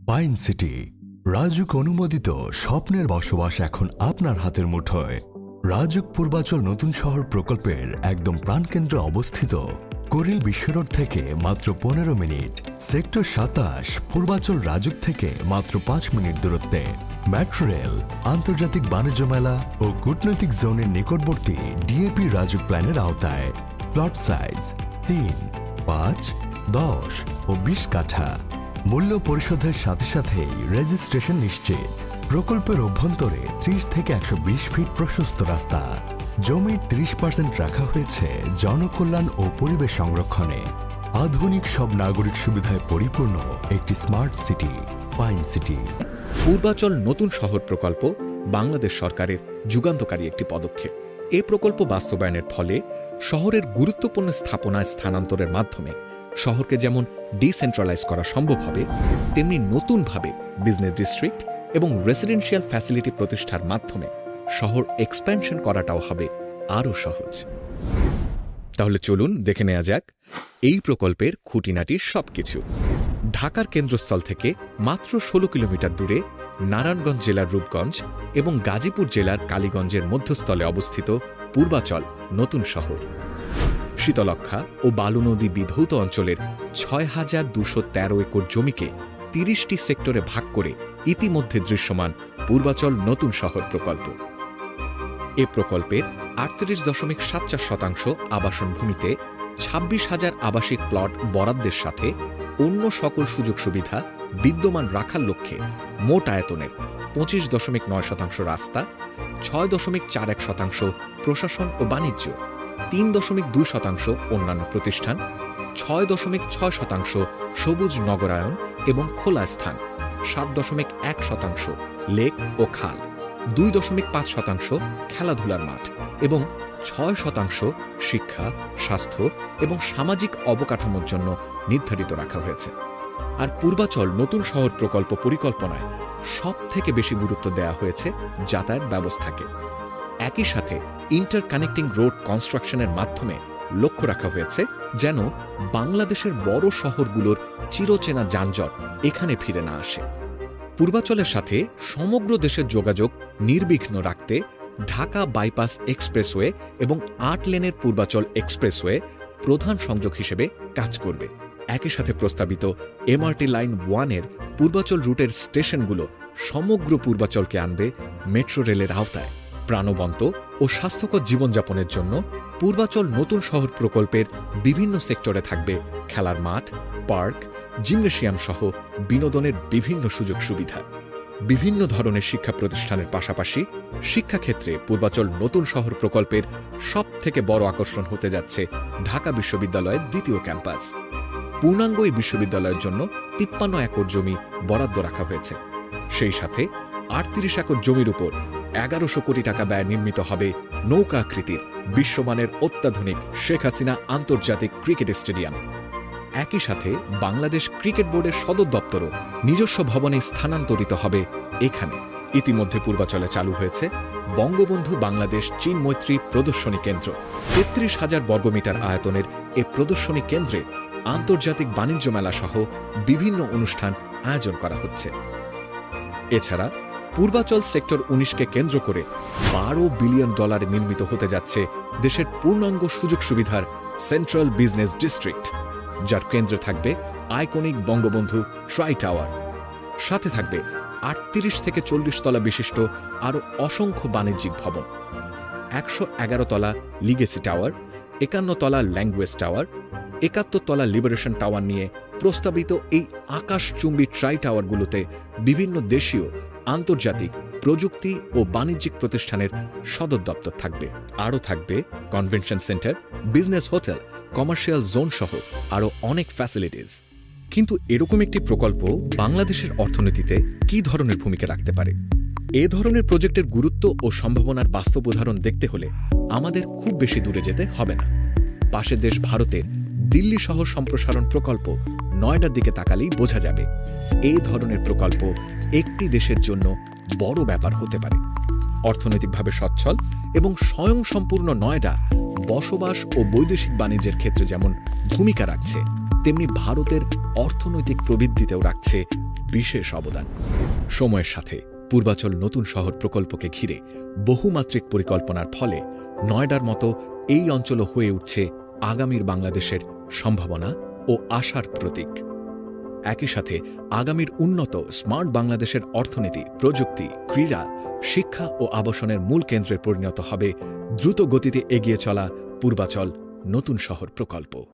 Pine city. RAJUK অনুমোদিত স্বপ্নের বসবাস এখন আপনার হাতের মুঠোয়। রাজুক পূর্বাচল নতুন শহর প্রকল্পের একদম প্রাণকেন্দ্রে অবস্থিত। করিল বিশ্বরোড থেকে মাত্র পনেরো মিনিট। সেক্টর সাতাশ, পূর্বাচল রাজুক থেকে মাত্র পাঁচ মিনিট দূরত্বে। মেট্রো রেল, আন্তর্জাতিক বাণিজ্য মেলা ও কূটনৈতিক জোনের নিকটবর্তী ডিএপি রাজুক প্ল্যানের আওতায়। প্লট সাইজ তিন, পাঁচ, দশ ও বিশ কাঠা। মূল্য পরিশোধের সাথে সাথে রেজিস্ট্রেশন নিশ্চিত। প্রকল্পের অভ্যন্তরে ত্রিশ থেকে একশো বিশ ফিট প্রশস্ত রাস্তা। জমির ত্রিশ পার্সেন্ট রাখা হয়েছে জনকল্যাণ ও পরিবেশ সংরক্ষণে। আধুনিক সব নাগরিক সুবিধায় পরিপূর্ণ একটি smart city pine city Purbachal নতুন শহর প্রকল্প বাংলাদেশ সরকারের যুগান্তকারী একটি পদক্ষেপ। এ প্রকল্প বাস্তবায়নের ফলে শহরের গুরুত্বপূর্ণ স্থাপনায় স্থানান্তরের মাধ্যমে শহরকে যেমন ডিসেন্ট্রালাইজ করা সম্ভব হবে, তেমনি নতুনভাবে বিজনেস ডিস্ট্রিক্ট এবং রেসিডেন্সিয়াল ফ্যাসিলিটি প্রতিষ্ঠার মাধ্যমে শহর এক্সপ্যানশন করাটাও হবে আরও সহজ। তাহলে চলুন দেখে নেওয়া যাক এই প্রকল্পের খুঁটিনাটির সবকিছু। ঢাকার কেন্দ্রস্থল থেকে মাত্র ষোলো কিলোমিটার দূরে নারায়ণগঞ্জ জেলার রূপগঞ্জ এবং গাজীপুর জেলার কালীগঞ্জের মধ্যস্থলে অবস্থিত পূর্বাচল নতুন শহর। শীতলক্ষা ও বালু নদী বিধৌত অঞ্চলের ছয় হাজার দুশো তেরো একর জমিকে তিরিশটি সেক্টরে ভাগ করে ইতিমধ্যে দৃশ্যমান পূর্বাচল নতুন শহর প্রকল্প। এ প্রকল্পের আটত্রিশ দশমিক সাত চার শতাংশ আবাসন ভূমিতে ছাব্বিশ হাজার আবাসিক প্লট বরাদ্দের সাথে অন্য সকল সুযোগ সুবিধা বিদ্যমান রাখার লক্ষ্যে মোট আয়তনের পঁচিশ দশমিক নয় শতাংশ রাস্তা, ছয় দশমিক চার এক শতাংশ প্রশাসন ও বাণিজ্য তিন দশমিক দুই শতাংশ অন্যান্য প্রতিষ্ঠান, ছয় দশমিক ছয় শতাংশ সবুজ নগরায়ন এবং খোলা স্থান, সাত দশমিক এক শতাংশ লেক ও খাল, দুই দশমিক পাঁচ শতাংশ খেলাধুলার মাঠ এবং ছয় শতাংশ শিক্ষা, স্বাস্থ্য এবং সামাজিক অবকাঠামোর জন্য নির্ধারিত রাখা হয়েছে। আর পূর্বাচল নতুন শহর প্রকল্প পরিকল্পনায় সব থেকে বেশি গুরুত্ব দেওয়া হয়েছে যাতায়াত ব্যবস্থাকে। একই সাথে ইন্টার কানেক্টিং রোড কনস্ট্রাকশনের মাধ্যমে লক্ষ্য রাখা হয়েছে যেন বাংলাদেশের বড় শহরগুলোর চিরচেনা যানজট এখানে ফিরে না আসে। পূর্বাচলের সাথে সমগ্র দেশের যোগাযোগ নির্বিঘ্ন রাখতে ঢাকা বাইপাস এক্সপ্রেসওয়ে এবং আট লেনের পূর্বাচল এক্সপ্রেসওয়ে প্রধান সংযোগ হিসেবে কাজ করবে। একই সাথে প্রস্তাবিত এমআরটি লাইন ওয়ানের পূর্বাচল রুটের স্টেশনগুলো সমগ্র পূর্বাচলকে আনবে মেট্রো রেলের আওতায়। প্রাণবন্ত ও স্বাস্থ্যকর জীবনযাপনের জন্য পূর্বাচল নতুন শহর প্রকল্পের বিভিন্ন সেক্টরে থাকবে খেলার মাঠ, পার্ক, জিমনেশিয়াম সহ বিনোদনের বিভিন্ন সুযোগ সুবিধা। বিভিন্ন ধরনের শিক্ষা প্রতিষ্ঠানের পাশাপাশি শিক্ষাক্ষেত্রে পূর্বাচল নতুন শহর প্রকল্পের সব থেকে বড় আকর্ষণ হতে যাচ্ছে ঢাকা বিশ্ববিদ্যালয়ের দ্বিতীয় ক্যাম্পাস। পূর্ণাঙ্গ এই বিশ্ববিদ্যালয়ের জন্য তিপ্পান্ন একর জমি বরাদ্দ রাখা হয়েছে। সেই সাথে আটত্রিশ একর জমির উপর এগারোশো কোটি টাকা ব্যয় নির্মিত হবে নৌকা আকৃতির বিশ্বমানের অত্যাধুনিক শেখ হাসিনা আন্তর্জাতিক ক্রিকেট স্টেডিয়াম। একই সাথে বাংলাদেশ ক্রিকেট বোর্ডের সদর দপ্তরও নিজস্ব ভবনে স্থানান্তরিত হবে এখানে। ইতিমধ্যে পূর্বাচলে চালু হয়েছে বঙ্গবন্ধু বাংলাদেশ চীন মৈত্রী প্রদর্শনী কেন্দ্র। তেত্রিশ হাজার বর্গমিটার আয়তনের এ প্রদর্শনী কেন্দ্রে আন্তর্জাতিক বাণিজ্য মেলা সহ বিভিন্ন অনুষ্ঠান আয়োজন করা হচ্ছে। এছাড়া পূর্বাচল সেক্টর উনিশকে কেন্দ্র করে বারো বিলিয়ন ডলারে নির্মিত হতে যাচ্ছে দেশের পূর্ণাঙ্গ সুযোগ সুবিধার সেন্ট্রাল বিজনেস ডিস্ট্রিক্ট, যার কেন্দ্রে থাকবে আইকনিক বঙ্গবন্ধু ট্রাই টাওয়ার। সাথে থাকবে আটত্রিশ থেকে চল্লিশ তলা বিশিষ্ট আরও অসংখ্য বাণিজ্যিক ভবন, একশো এগারো তলা লিগেসি টাওয়ার, একান্ন তলা ল্যাঙ্গুয়েজ টাওয়ার, একাত্তর তলা লিবারেশন টাওয়ার নিয়ে প্রস্তাবিত এই আকাশচুম্বী ট্রাই টাওয়ারগুলোতে বিভিন্ন দেশীয় আন্তর্জাতিক প্রযুক্তি ও বাণিজ্যিক প্রতিষ্ঠানের সদর দপ্তর থাকবে। আরও থাকবে convention centre, business hotel, commercial zone সহ আরও অনেক ফ্যাসিলিটিস কিন্তু এরকম একটি প্রকল্প বাংলাদেশের অর্থনীতিতে কি ধরনের ভূমিকা রাখতে পারে? এ ধরনের প্রজেক্টের গুরুত্ব ও সম্ভাবনার বাস্তব উদাহরণ দেখতে হলে আমাদের খুব বেশি দূরে যেতে হবে না। পাশের দেশ ভারতের দিল্লি শহর সম্প্রসারণ প্রকল্প নয়ডার দিকে তাকালেই বোঝা যাবে, এই ধরনের প্রকল্প একটি দেশের জন্য বড় ব্যাপার হতে পারে। অর্থনৈতিকভাবে সচ্ছল এবং স্বয়ংসম্পূর্ণ নয়ডা বসবাস ও বৈদেশিক বাণিজ্যের ক্ষেত্রে যেমন ভূমিকা রাখছে, তেমনি ভারতের অর্থনৈতিক প্রবৃদ্ধিতেও রাখছে বিশেষ অবদান। সময়ের সাথে পূর্বাচল নতুন শহর প্রকল্পকে ঘিরে বহুমাত্রিক পরিকল্পনার ফলে নয়ডার মতো এই অঞ্চলও হয়ে উঠছে আগামীর বাংলাদেশের সম্ভাবনা ও আশার প্রতীক। একই সাথে আগামীর উন্নত স্মার্ট বাংলাদেশের অর্থনীতি, প্রযুক্তি, ক্রীড়া, শিক্ষা ও আবাসনের মূল কেন্দ্রে পরিণত হবে দ্রুত গতিতে এগিয়ে চলা পূর্বাচল নতুন শহর প্রকল্প।